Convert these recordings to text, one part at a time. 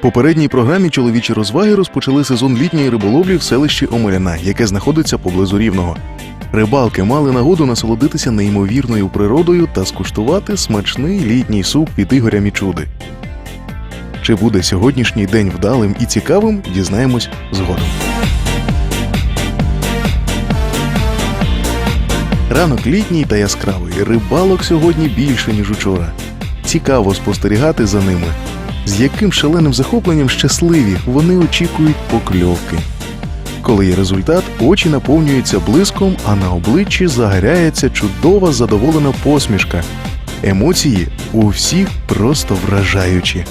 Попередній програмі чоловічі розваги розпочали сезон літньої риболовлі в селищі Омеляна, яке знаходиться поблизу Рівного. Рибалки мали нагоду насолодитися неймовірною природою та скуштувати смачний літній суп від Ігоря Мічуди. Чи буде сьогоднішній день вдалим і цікавим, дізнаємось згодом. Ранок літній та яскравий. Рибалок сьогодні більше, ніж учора. Цікаво спостерігати за ними. З яким шаленим захопленням щасливі вони очікують покльовки. Коли є результат, очі наповнюються блиском, а на обличчі загоряється чудова задоволена посмішка. Емоції у всіх просто вражаючі.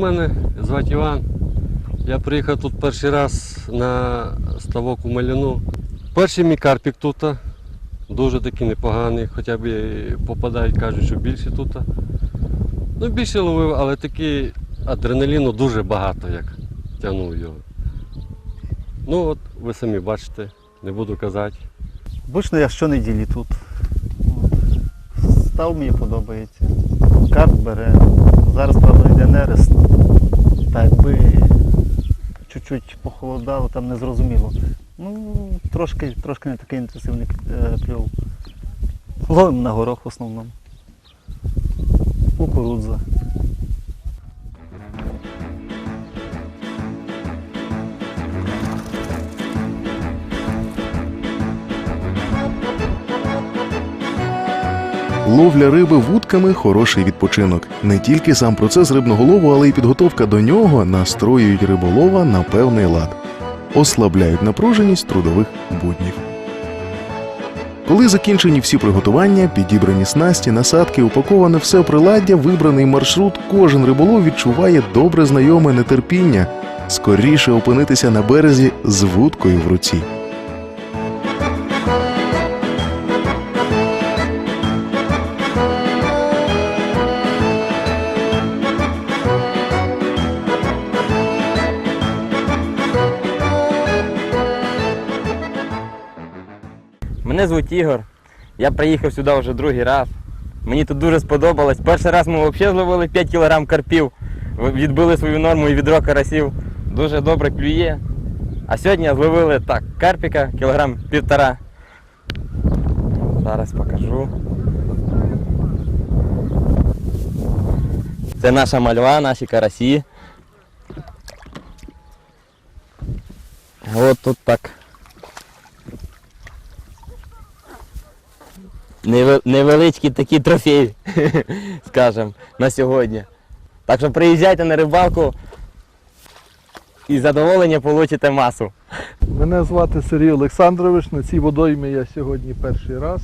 Мене звати Іван. Я приїхав тут перший раз на ставок у Маліну. Перший мій карпік тут. Дуже такий непоганий, хоча б попадають, кажуть, що більше тут. Ну, більше ловив, але такий адреналіну дуже багато, як тягнув його. Ну от ви самі бачите, не буду казати. Обично я щонеділі тут. Став мені подобається. Карт бере. Зараз, правда, йде нерест. Так якби чуть-чуть похолодало, там не зрозуміло. Ну, трошки, трошки не такий інтенсивний е, кльов. Ловимо на горох в основному. Кукурудза. Ловля риби вудками хороший відпочинок. Не тільки сам процес рибного лову, але й підготовка до нього настроюють риболова на певний лад, ослабляють напруженість трудових буднів. Коли закінчені всі приготування, підібрані снасті, насадки, упаковане все приладдя, вибраний маршрут, кожен риболов відчуває добре знайоме нетерпіння скоріше опинитися на березі з вудкою в руці. Мене звуть Ігор. Я приїхав сюди вже другий раз. Мені тут дуже сподобалось. Перший раз ми взагалі зловили 5 кг карпів, відбили свою норму і відро карасів. Дуже добре клює. А сьогодні зловили так, карпіка, кілограм півтора. Зараз покажу. Це наша мальва, наші карасі. От тут так невеличкі такі трофеї, скажем, на сьогодні. Так що приїжджайте на рибалку і задоволення получите масу. Мене звати Сергій Олександрович. На цій водоймі я сьогодні перший раз.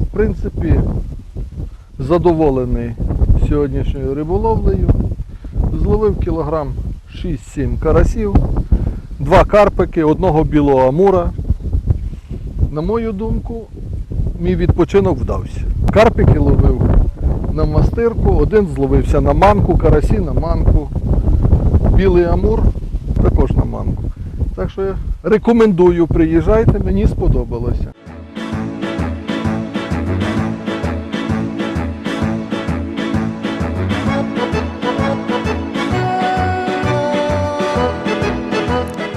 В принципі, задоволений сьогоднішньою риболовлею. Зловив кілограм 6-7 карасів, два карпики, одного білого амура. На мою думку, мій відпочинок вдався. Карпики ловив на мастирку, один зловився на манку, карасі на манку. Білий амур також на манку. Так що я рекомендую, приїжджайте, мені сподобалося.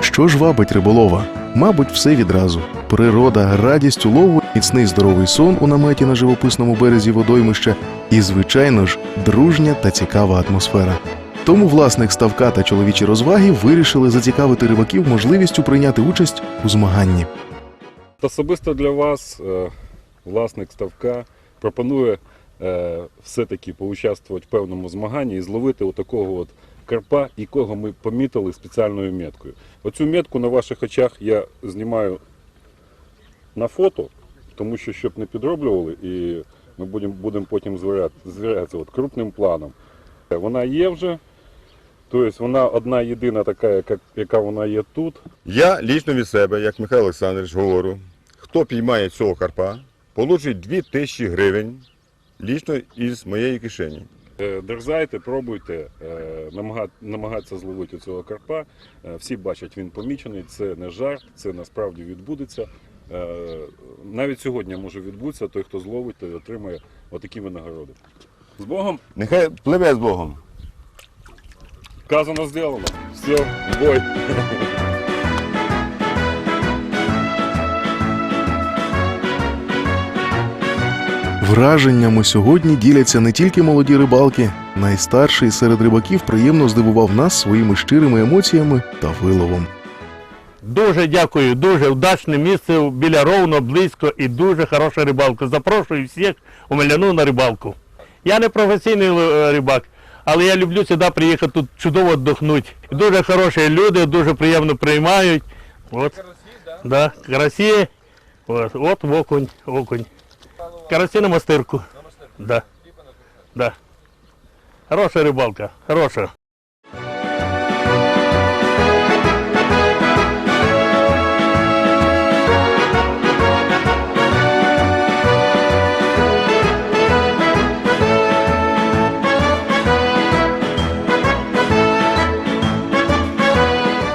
Що ж вабить риболова? Мабуть, все відразу. Природа, радість улову, міцний здоровий сон у наметі на живописному березі водоймища і, звичайно ж, дружня та цікава атмосфера. Тому власник ставка та чоловічі розваги вирішили зацікавити рибаків можливістю прийняти участь у змаганні. Особисто для вас е, власник ставка пропонує е, все-таки поучаствувати в певному змаганні і зловити отакого от карпа, якого ми помітили спеціальною меткою. Оцю метку на ваших очах я знімаю на фото, тому що щоб не підроблювали, і ми будемо будемо потім звіряти, звірятися от крупним планом. Вона є вже. Тобто вона одна єдина така, яка, яка вона є тут. Я лічно від себе, як Михайло Олександрович, говорю, хто піймає цього карпа, получить 2 тисячі гривень лічно із моєї кишені. Е, Дерзайте, пробуйте, е, намагатися зловити цього карпа. Е, Всі бачать, він помічений, це не жарт, це насправді відбудеться. Навіть сьогодні може відбутися, той, хто зловить, той отримає отакі винагороди. З Богом Нехай пливе з Богом. казано зроблено. Все, бой. Враженнями сьогодні діляться не тільки молоді рибалки. Найстарший серед рибаків приємно здивував нас своїми щирими емоціями та виловом. Дуже дякую, дуже вдачне місце біля ровно, близько і дуже хороша рибалка. Запрошую всіх у Меляну на рибалку. Я не професійний е, рибак, але я люблю сюди приїхати тут чудово віддохнути. Дуже хороші люди, дуже приємно приймають. От. Да? Да, карасі. От, от окунь, окунь. Карасі на мастирку. На мастирку? Да. Да. Хороша рибалка, хороша.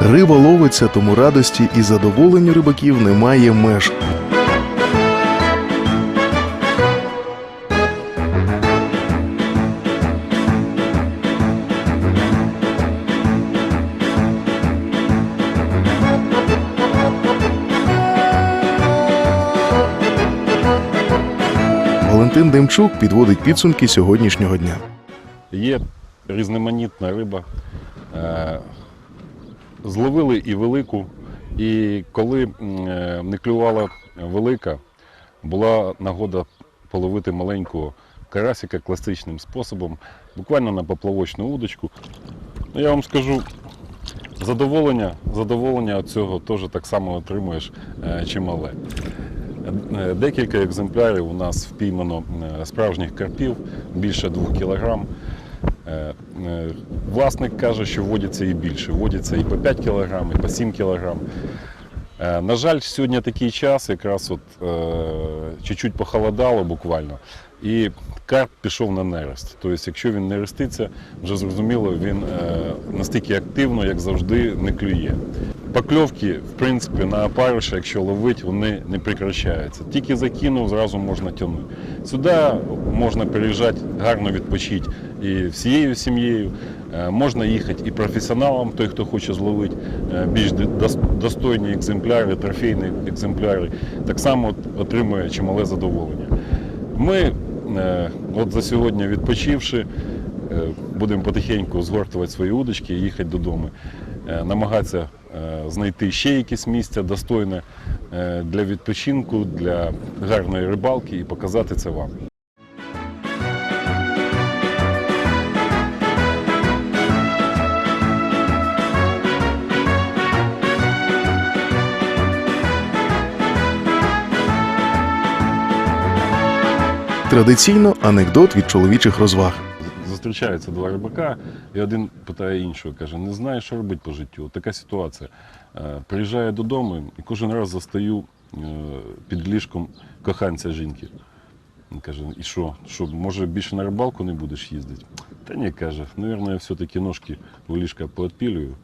Риба ловиться, тому радості і задоволенню рибаків немає меж. Валентин Демчук підводить підсумки сьогоднішнього дня. Є різноманітна риба. Е, Зловили і велику, і коли е, не клювала велика, була нагода половити маленького карасика класичним способом, буквально на поплавочну удочку. Ну, Я вам скажу, задоволення, задоволення цього теж так само отримуєш е, чимале. Е, Декілька екземплярів у нас впіймано е, справжніх карпів, більше 2 кілограм. Е, Власник каже, що водяться і більше. Водяться і по 5 кг, і по 7 кг. Е, На жаль, сьогодні такий час, якраз от е, чуть-чуть похолодало буквально, і карп пішов на нерест. Тобто, якщо він не реститься, вже зрозуміло, він е, настільки активно, як завжди, не клює. Покльовки, в принципі, на опариша, якщо ловить, вони не прекращаються. Тільки закинув, зразу можна тягнути. Сюди можна переїжджати, гарно відпочити і всією сім'єю. Е, Можна їхати і професіоналам, той, хто хоче зловити е, більш достойні екземпляри, трофейні екземпляри, так само отримує чимале задоволення. Ми, е, от за сьогодні відпочивши, будемо потихеньку згортувати свої удочки і їхати додому. Намагатися знайти ще якесь місце достойне для відпочинку, для гарної рибалки і показати це вам. Традиційно анекдот від чоловічих розваг. Зустрічаються два рибака, і один питає іншого, каже, не знаю, що робити по життю. Така ситуація. Е, Приїжджаю додому і кожен раз застаю е, під ліжком коханця жінки. Він каже, і що? Що, може більше на рибалку не будеш їздити? Та ні, каже, мабуть, я все-таки ножки в ліжка поотпілюю,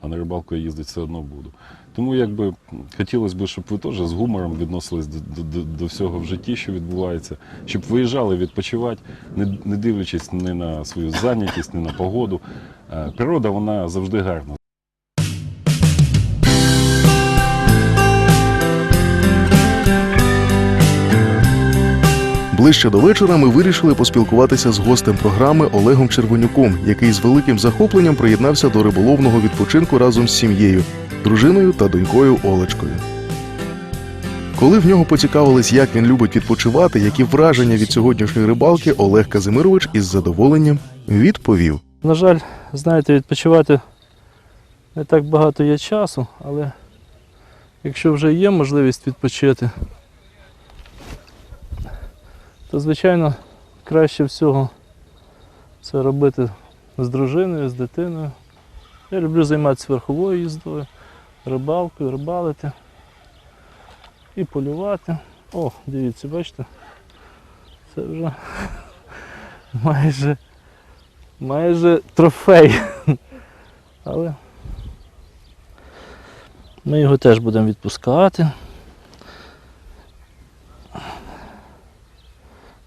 а на рибалку я їздити все одно буду. Тому якби хотілося б, щоб ви теж з гумором відносились до, до, до, всього в житті, що відбувається, щоб виїжджали відпочивати, не, не дивлячись ні на свою зайнятість, ні на погоду. Е, Природа вона завжди гарна. Ближче до вечора ми вирішили поспілкуватися з гостем програми Олегом Червонюком, який з великим захопленням приєднався до риболовного відпочинку разом з сім'єю, дружиною та донькою Олечкою. Коли в нього поцікавились, як він любить відпочивати, які враження від сьогоднішньої рибалки, Олег Казимирович із задоволенням відповів. На жаль, знаєте, відпочивати не так багато є часу, але якщо вже є можливість відпочити, то звичайно краще всього це робити з дружиною, з дитиною. Я люблю займатися верховою їздою, рибалкою, рибалити і полювати. О, дивіться, бачите, це вже майже майже трофей. Але ми його теж будемо відпускати.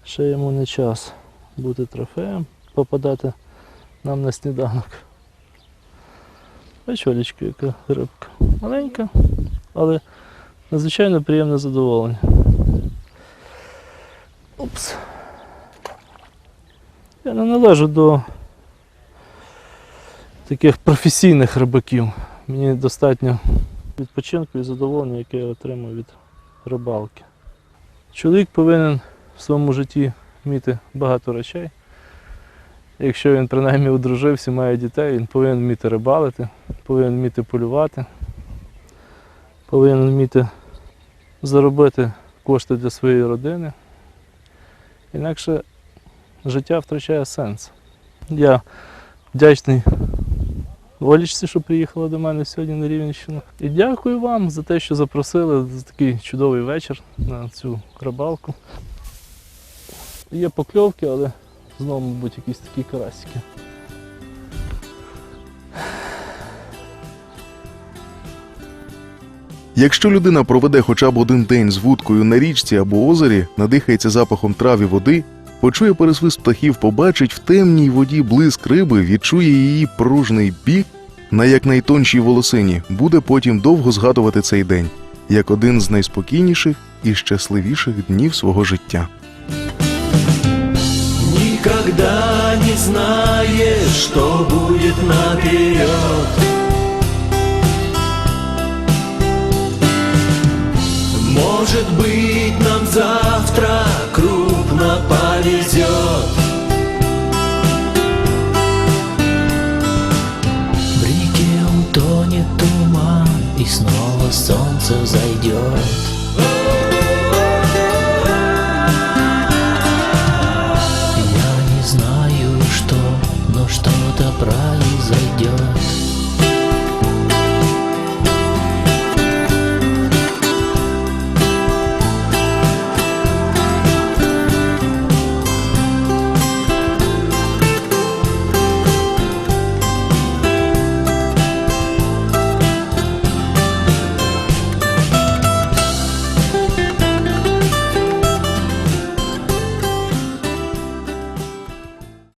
Ще йому не час бути трофеєм, попадати нам на сніданок. Бач, Олечка, яка рибка. Маленька, але надзвичайно приємне задоволення. Упс. Я не належу до таких професійних рибаків. Мені достатньо відпочинку і задоволення, яке я отримую від рибалки. Чоловік повинен в своєму житті вміти багато речей. Якщо він принаймні одружився, має дітей, він повинен вміти рибалити, повинен вміти полювати, повинен вміти заробити кошти для своєї родини. Інакше життя втрачає сенс. Я вдячний Олічці, що приїхала до мене сьогодні на Рівненщину. І дякую вам за те, що запросили за такий чудовий вечір на цю рибалку. Є покльовки, але знову, мабуть, якісь такі карасики. Якщо людина проведе хоча б один день з вудкою на річці або озері, надихається запахом трав і води, почує пересвист птахів, побачить в темній воді блиск риби, відчує її пружний бік на якнайтоншій волосині, буде потім довго згадувати цей день як один з найспокійніших і щасливіших днів свого життя. Никогда не знаешь, что будет наперед Может быть нам завтра крупно повезет В реке утонет туман и снова солнце взойдет